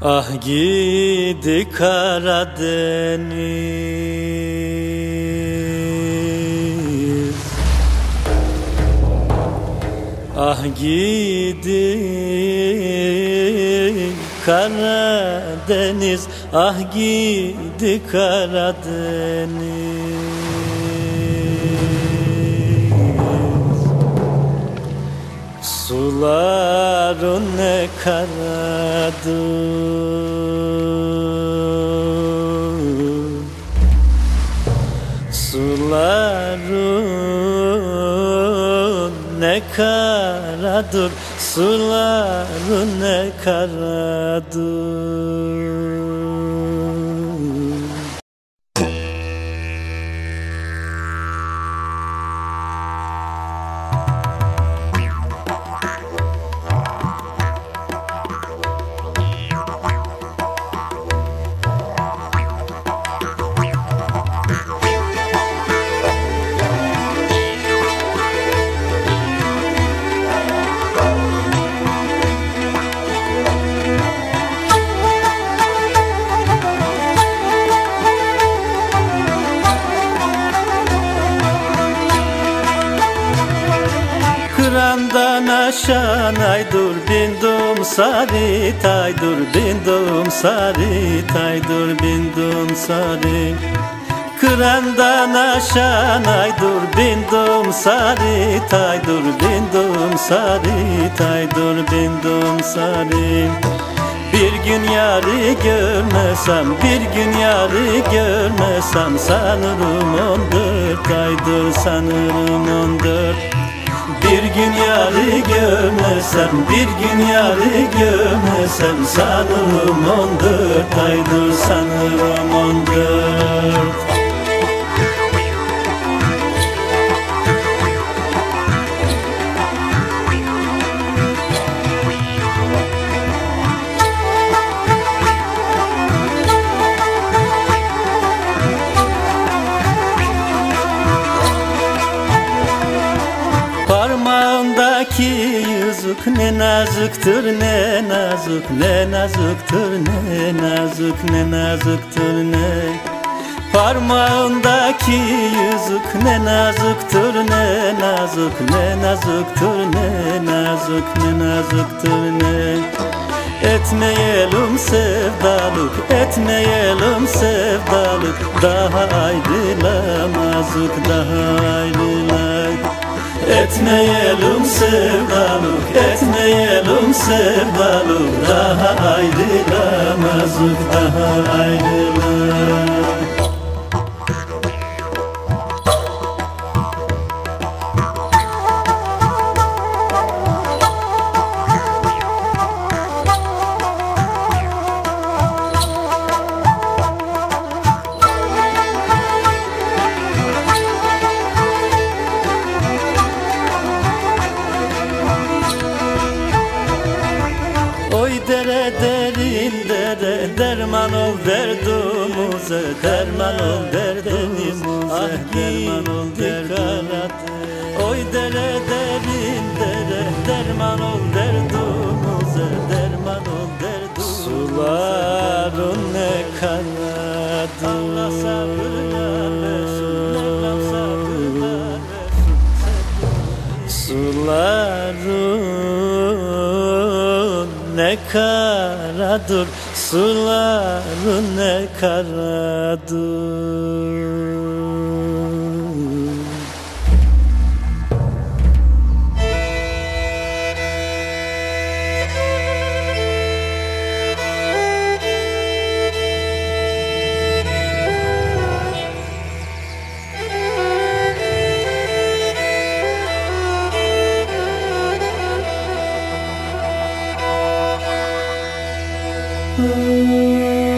Ah gidi Karadeniz. Ah gidi Karadeniz. Ah gidi Karadeniz Suların ne karadır? Suların ne karadır? Suların ne karadır Kırandan aşağı ay dur bindim sarı tay dur bindim sarı tay dur bindim sarı Kırandan aşağı ay dur bindim sarı tay dur bindim sarı tay dur bindim sarı bir gün yarı görmesem Bir gün yarı görmesem Sanırım on dört aydır Sanırım on dört bir gün yarı görmesem Bir gün yarı görmesem Sanırım on dört aydır Sanırım on dört yüzük ne nazıktır ne nazık ne nazıktır ne nazık ne nazıktır ne Parmağındaki yüzük ne nazıktır ne nazık ne nazıktır ne nazık ne nazıktır ne Etmeyelim sevdalık, etmeyelim sevdalık Daha ayrılamazık, daha ayrılamazık Etmeyelim sevdalık, etmeyelim sevdalık. Daha ayrılamazık, daha ayrılamazık dere derin dere derman ol derdimize derman ol derdimize ah derman ol derdimize ne karadır Suların ne karadır Oh.